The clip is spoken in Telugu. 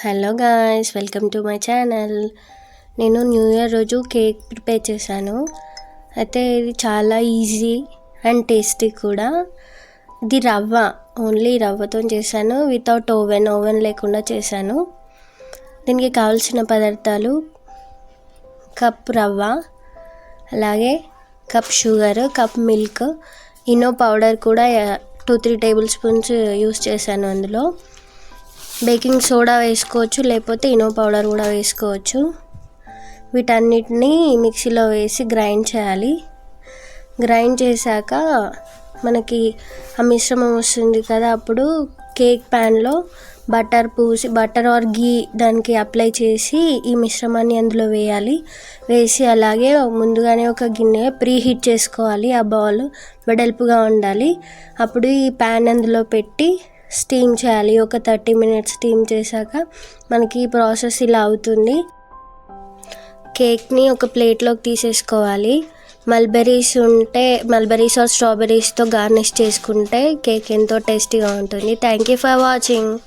Hello guys welcome to my channel. నేను న్యూ ఇయర్ రోజు కేక్ ప్రిపేర్ చేశాను. అయితే ఇది చాలా ఈజీ అండ్ టేస్టీ కూడా. ఇది రవ్వ ఓన్లీ రవ్వతో చేశాను వితౌట్ ఓవెన్ ఓవెన్ లేకుండా చేశాను. దీనికి కావాల్సిన పదార్థాలు కప్ రవ్వ అలాగే cup sugar cup milk Eno powder కూడా two three tablespoons use చేశాను అందులో. బేకింగ్ సోడా వేసుకోవచ్చు లేకపోతే ఇనో పౌడర్ కూడా వేసుకోవచ్చు. వీటన్నిటిని మిక్సీలో వేసి గ్రైండ్ చేయాలి. గ్రైండ్ చేశాక మనకి ఆ మిశ్రమం వస్తుంది కదా అప్పుడు కేక్ ప్యాన్లో బటర్ పూసి బటర్ ఆర్ గీ దానికి అప్లై చేసి ఈ మిశ్రమాన్ని అందులో వేయాలి. వేసి అలాగే ముందుగానే ఒక గిన్నె ప్రీ హీట్ చేసుకోవాలి ఆ బౌల్ వెడల్పుగా ఉండాలి. అప్పుడు ఈ ప్యాన్ అందులో పెట్టి స్టీమ్ చేయాలి. ఒక థర్టీ మినిట్స్ స్టీమ్ చేశాక మనకి ఈ ప్రాసెస్ ఇలా అవుతుంది. కేక్ని ఒక ప్లేట్లోకి తీసేసుకోవాలి. మల్బెరీస్ ఉంటే మల్బెరీస్ ఆర్ స్ట్రాబెరీస్తో గార్నిష్ చేసుకుంటే కేక్ ఎంతో టేస్టీగా ఉంటుంది. Thank you for watching.